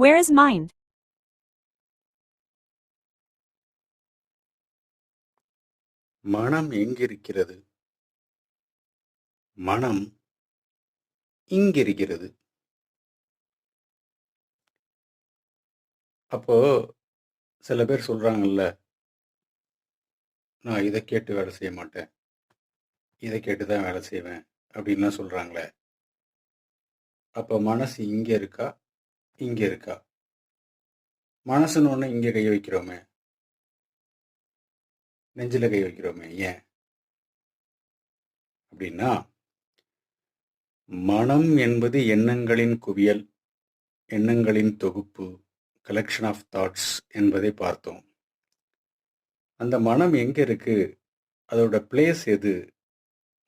Where is mind? மனம் எங்கிருக்கிறது? மனம் இங்கிருக்கிறது. அப்போ சில பேர் சொல்றாங்கல்ல நான் இதை கேட்டு வேலை செய்ய மாட்டேன். இதை கேட்டு தான் வேலை செய்வேன். அப்படின்லாம் சொல்றாங்களே. அப்போ மனசு இங்கே இருக்கா? இங்கே இருக்கா? மனசுன்னு ஒன்று இங்கே கை வைக்கிறோமே. நெஞ்சில் கை வைக்கிறோமே ஏன்? அப்படின்னா மனம் என்பது எண்ணங்களின் குவியல் எண்ணங்களின் தொகுப்பு கலெக்ஷன் ஆஃப் தாட்ஸ் என்பதை பார்த்தோம். அந்த மனம் எங்கே இருக்கு? அதோட பிளேஸ் எது?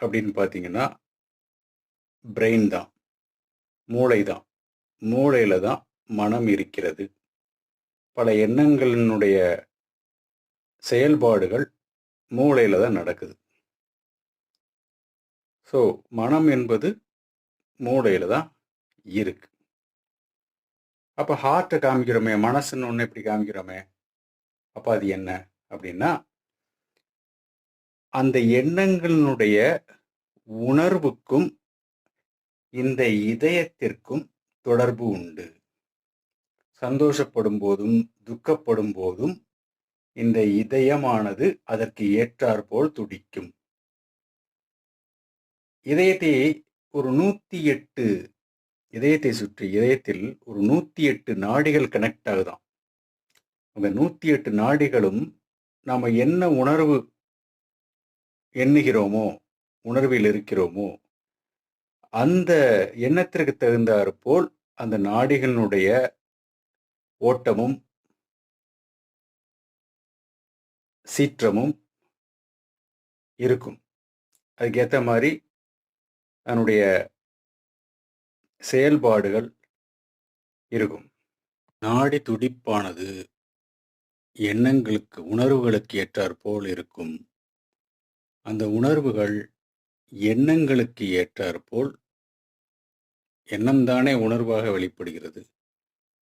அப்படின்னு பார்த்தீங்கன்னா பிரெயின் தான் மூளை தான் மூளையில் தான் மனம் இருக்கிறது. பல எண்ணங்களினுடைய செயல்பாடுகள் மூளையில் தான் நடக்குது. ஸோ மனம் என்பது மூளையில் தான் இருக்கு. அப்போ ஹார்ட்டை காமிக்கிறோமே மனசுன்னு ஒன்று எப்படி காமிக்கிறோமே அப்போ அது என்ன? அப்படின்னா அந்த எண்ணங்களினுடைய உணர்வுக்கும் இந்த இதயத்திற்கும் தொடர்பு உண்டு. சந்தோஷப்படும் போதும் துக்கப்படும் போதும் இந்த இதயமானது அதற்கு ஏற்றாற்போல் துடிக்கும். இதயத்தை ஒரு நூத்தி எட்டு இதயத்தை சுற்றி இதயத்தில் ஒரு நூத்தி எட்டு நாடிகள் கனெக்ட் ஆகுதான் அந்த நூத்தி எட்டு நாடிகளும் நாம் என்ன உணர்வு எண்ணுகிறோமோ உணர்வில் இருக்கிறோமோ அந்த எண்ணத்திற்கு தகுந்தாற் போல் அந்த நாடிகளினுடைய ஓட்டமும் சீற்றமும் இருக்கும். அதுக்கேற்ற மாதிரி அதனுடைய செயல்பாடுகள் இருக்கும். நாடி துடிப்பானது எண்ணங்களுக்கு உணர்வுகளுக்கு ஏற்றாற்போல் இருக்கும். அந்த உணர்வுகள் எண்ணங்களுக்கு ஏற்றாற்போல் எண்ணம்தானே உணர்வாக வெளிப்படுகிறது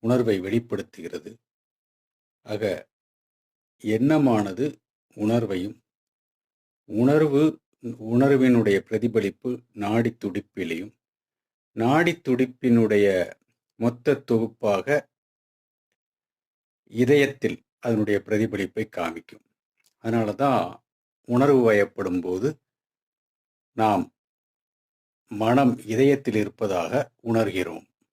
உணர்வை வெளிப்படுத்துகிறது. ஆக எண்ணமானது உணர்வையும் உணர்வு உணர்வினுடைய பிரதிபலிப்பு நாடி துடிப்பிலையும் நாடி துடிப்பினுடைய மொத்த தொகுப்பாக இதயத்தில் அதனுடைய பிரதிபலிப்பை காமிக்கும். அதனால தான் உணர்வு வயப்படும் போது நாம் மனம் இதயத்தில் இருப்பதாக உணர்கிறோம்.